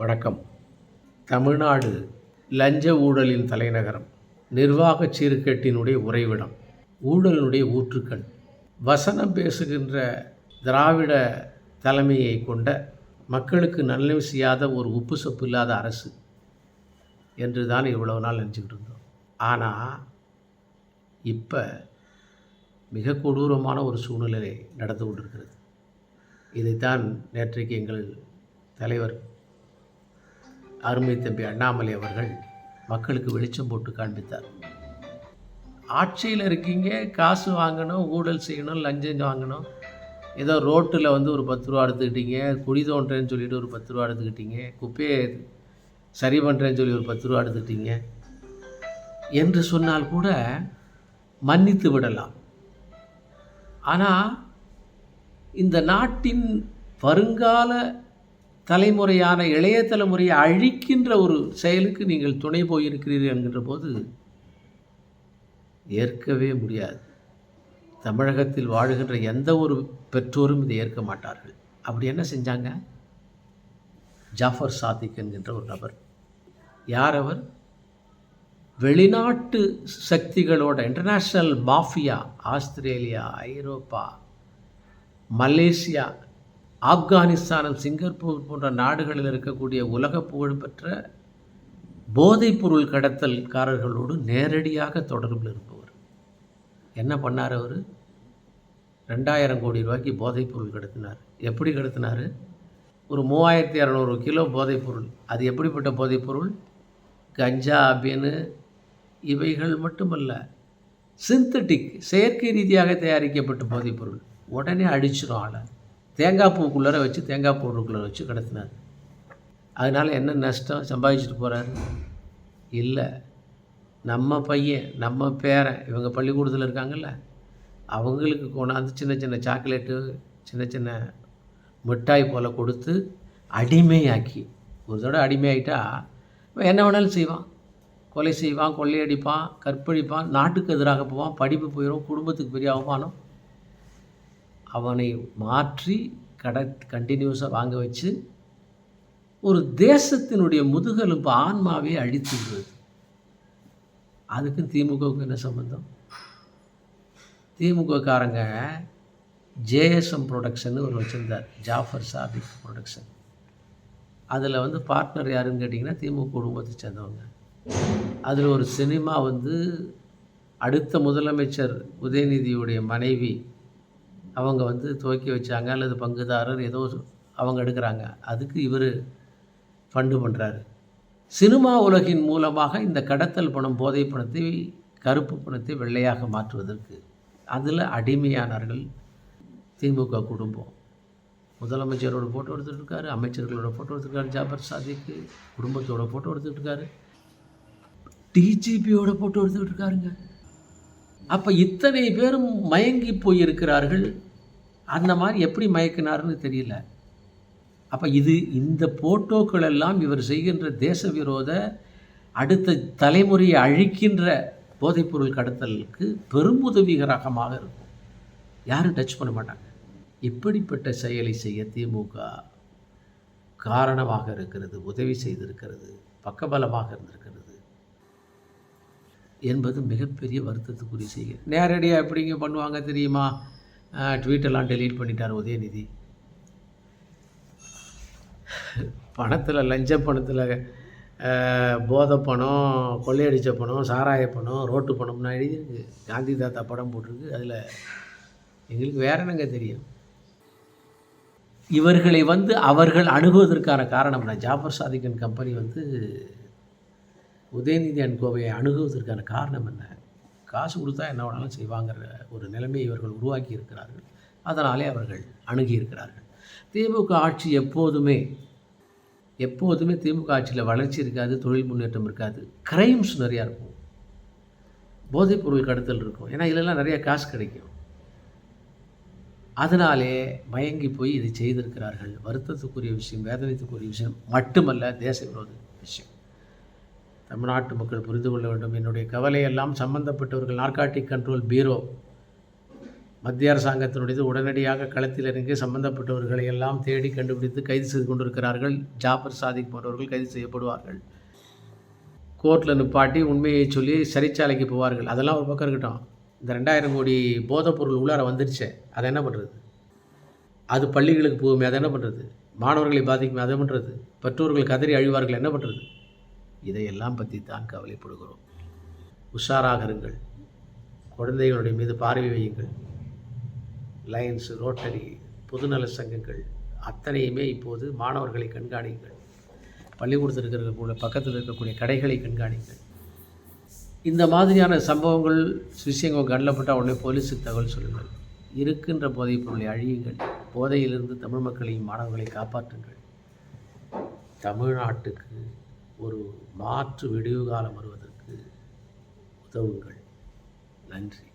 வணக்கம். தமிழ்நாடு லஞ்ச ஊழலின் தலைநகரம் நிர்வாக சீர்கேட்டினுடைய உறைவிடம் ஊழலினுடைய ஊற்றுக்கண். வசனம் பேசுகின்ற திராவிட தலைமையை கொண்ட மக்களுக்கு நல்ல செய்யாத ஒரு உப்பு சொப்பு இல்லாத அரசு என்று தான் இவ்வளவு நாள் நினச்சிக்கிட்டு இருந்தோம். ஆனால் இப்போ மிக கொடூரமான ஒரு சூழ்நிலை நடந்து கொண்டிருக்கிறது. இதைத்தான் நேற்றைக்கு எங்கள் தலைவர் அருமை தம்பி அண்ணாமலை அவர்கள் மக்களுக்கு வெளிச்சம் போட்டு காண்பித்தார். ஆட்சியில் இருக்கீங்க காசு வாங்கணும் ஊழல் செய்யணும் லஞ்சம் வாங்கணும். ஏதோ ரோட்டில் வந்து ஒரு பத்து ரூபா எடுத்துக்கிட்டீங்க குடி தோன்றேன்னு சொல்லிட்டு ஒரு பத்து ரூபா எடுத்துக்கிட்டீங்க குப்பையை சரி பண்ணுறேன்னு சொல்லி ஒரு பத்து ரூபா எடுத்துக்கிட்டீங்க. என்று சொன்னால் கூட மன்னித்து விடலாம். ஆனால் இந்த நாட்டின் வருங்கால தலைமுறையான இளைய தலைமுறையை அழிக்கின்ற ஒரு செயலுக்கு நீங்கள் துணை போயிருக்கிறீர்கள் என்கின்ற போது ஏற்கவே முடியாது. தமிழகத்தில் வாழுகின்ற எந்த ஒரு பெற்றோரும் இதை ஏற்க மாட்டார்கள். அப்படி என்ன செஞ்சாங்க? ஜாஃபர் சாதிக் என்கின்ற ஒரு நபர். யார் அவர்? வெளிநாட்டு சக்திகளோட international mafia Australia Europe Malaysia ஆப்கானிஸ்தானம் Singapore போன்ற நாடுகளில் இருக்கக்கூடிய உலக புகழ்பெற்ற போதைப்பொருள் கடத்தல்காரர்களோடு நேரடியாக தொடர்பில் இருப்பவர். என்ன பண்ணார் அவர்? ரெண்டாயிரம் கோடி ரூபாய்க்கு போதைப்பொருள் கடத்தினார். எப்படி கடத்தினார்? ஒரு மூவாயிரத்தி இரநூறு கிலோ போதைப்பொருள். அது எப்படிப்பட்ட போதைப்பொருள்? கஞ்சா அபின்னு இவைகள் மட்டுமல்ல சிந்தட்டிக் செயற்கை ரீதியாக தயாரிக்கப்பட்ட போதைப்பொருள். உடனே அடிச்சிடும் ஆளை. தேங்காய் பூக்குள்ளார வச்சு தேங்காய் பவுடருக்குள்ளார வச்சு கடத்தினார். அதனால் என்ன நஷ்டம்? சம்பாதிச்சுட்டு போகிறாரு இல்லை நம்ம பையன் நம்ம பேரன் இவங்க பள்ளிக்கூடத்தில் இருக்காங்கல்ல அவங்களுக்கு கொண்டாந்து சின்ன சின்ன சாக்லேட்டு சின்ன சின்ன மிட்டாய் போல் கொடுத்து அடிமையாக்கி ஒரு தடவை அடிமையாயிட்டா இவன் என்ன வேணாலும் செய்வான். கொலை செய்வான் கொள்ளையடிப்பான் கற்பழிப்பான் நாட்டுக்கு எதிராக போவான் படிப்பு போயிடும் குடும்பத்துக்கு பெரிய அவமானம். அவனை மாற்றி கட கண்டினியூஸாக வாங்க வச்சு ஒரு தேசத்தினுடைய முதுகெலும்பு ஆன்மாவே அழித்து விடுவது அதுக்கும் திமுகவுக்கு என்ன சம்மந்தம் திமுககாரங்க ஜேஎஸ்எம் ப்ரொடக்ஷன் ஒரு வச்சுருந்தார். ஜாஃபர் சாதிக் ப்ரொடக்ஷன். அதில் வந்து பார்ட்னர் யாருன்னு கேட்டிங்கன்னா திமுக குடும்பத்தை சேர்ந்தவங்க. அதில் ஒரு சினிமா வந்து அடுத்த முதலமைச்சர் உதயநிதியுடைய மனைவி அவங்க வந்து துவக்கி வச்சாங்க அல்லது பங்குதாரர் ஏதோ அவங்க எடுக்கிறாங்க. அதுக்கு இவர் ஃபண்டு பண்ணுறாரு சினிமா உலகின் மூலமாக இந்த கடத்தல் பணம் போதை பணத்தை கருப்பு பணத்தை வெள்ளையாக மாற்றுவதற்கு அதில் அடிமையானார்கள் திமுக குடும்பம். முதலமைச்சரோட ஃபோட்டோ எடுத்துகிட்டு இருக்காரு அமைச்சர்களோட ஃபோட்டோ எடுத்துருக்காரு ஜாபர் சாதிக்கு குடும்பத்தோட ஃபோட்டோ எடுத்துக்கிட்டு இருக்காரு. டிஜிபியோட ஃபோட்டோ எடுத்துக்கிட்டு இருக்காருங்க. அப்போ இத்தனை பேரும் மயங்கி போயிருக்கிறார்கள். அந்த மாதிரி எப்படி மயக்கினாருன்னு தெரியல. அப்போ இது இந்த போட்டோக்கள் எல்லாம் இவர் செய்கின்ற தேச விரோத அடுத்த தலைமுறையை அழிக்கின்ற போதைப்பொருள் கடத்தலுக்கு பெருமுதவிகரகமாக இருக்கும். யாரும் டச் பண்ண மாட்டாங்க. இப்படிப்பட்ட செயலை செய்ய திமுக காரணமாக இருக்கிறது உதவி செய்திருக்கிறது பக்கபலமாக இருந்திருக்கிறது என்பது மிகப்பெரிய வருத்தத்துக்குரிய செய்கை நேரடியாக எப்படிங்க பண்ணுவாங்க தெரியுமா? ட்வீட்டெல்லாம் டெலீட் பண்ணிட்டார் உதயநிதி. பணத்தில் லஞ்ச பணத்தில் போதை பணம் கொள்ளையடித்த பணம் சாராய பணம் ரோட்டு பணம்னா எழுதியிருக்கு. காந்தி தாத்தா படம் போட்டிருக்கு. அதில் எங்களுக்கு வேற என்னங்க தெரியும்? இவர்களை வந்து அவர்கள் அணுகுவதற்கான காரணம் நான் ஜாஃபர் சாதிக்கன் கம்பெனி வந்து உதயநிதி அன் கோவையை அணுகுவதற்கான காரணம் என்ன? காசு கொடுத்தா என்ன வேணாலும் செய்வாங்கிற ஒரு நிலைமையை இவர்கள் உருவாக்கி இருக்கிறார்கள். அதனாலே அவர்கள் அணுகி இருக்கிறார்கள். திமுக ஆட்சி எப்போதுமே எப்போதுமே திமுக ஆட்சியில் வளர்ச்சி இருக்காது தொழில் முன்னேற்றம் இருக்காது. க்ரைம்ஸ் நிறையா இருக்கும். போதைப்பொருள் கடத்தல் இருக்கும். ஏன்னா இதெல்லாம் நிறைய காசு கிடைக்கும். அதனாலே மயங்கி போய் இதை செய்திருக்கிறார்கள். வருத்தத்துக்குரிய விஷயம் வேதனைத்துக்குரிய விஷயம் மட்டுமல்ல தேச விரோத விஷயம். தமிழ்நாட்டு மக்கள் புரிந்து கொள்ள வேண்டும். என்னுடைய கவலையெல்லாம் சம்பந்தப்பட்டவர்கள் நார்காட்டிக் கண்ட்ரோல் பீரோ. மத்திய அரசாங்கத்தினுடையது உடனடியாக களத்தில் இறங்கி சம்பந்தப்பட்டவர்களை எல்லாம் தேடி கண்டுபிடித்து கைது செய்து கொண்டிருக்கிறார்கள். ஜாபர் சாதிக் போன்றவர்கள் கைது செய்யப்படுவார்கள். கோர்ட்டில் நிப்பாட்டி உண்மையை சொல்லி சிறைச்சாலைக்கு போவார்கள். அதெல்லாம் ஒரு பக்கம் இருக்கட்டும். இந்த ரெண்டாயிரம் கோடி போதைப்பொருள் உள்ளார வந்துருச்சே. அதை என்ன பண்ணுறது அது பள்ளிகளுக்கு போகுமே அதை என்ன பண்ணுறது மாணவர்களை பாதிக்குமே அதை பண்ணுறது பெற்றோர்கள் கதறி அழிவார்கள் என்ன பண்ணுறது இதையெல்லாம் பற்றி தான் கவலைப்படுகிறோம். உஷாராக இருங்கள். குழந்தைகளுடைய மீது பார்வை வையுங்கள். லயன்ஸ் ரோட்டரி பொதுநல சங்கங்கள் அத்தனையுமே இப்போது மாணவர்களை கண்காணிங்கள் பள்ளிக்கூடத்தில் இருக்கக்கூடிய பக்கத்தில் இருக்கக்கூடிய கடைகளை கண்காணிங்கள் இந்த மாதிரியான சம்பவங்கள் விஷயங்கள் கண்டப்பட்டால் உடனே போலீஸுக்கு தகவல் சொல்லுங்கள். இருக்கின்ற போதைப் பொருளை அழியுங்கள். போதையிலிருந்து தமிழ் மக்களையும் மாணவர்களை காப்பாற்றுங்கள். தமிழ்நாட்டுக்கு ஒரு மாற்று விடிவு காலம் வருவதற்கு உதவுங்கள். நன்றி.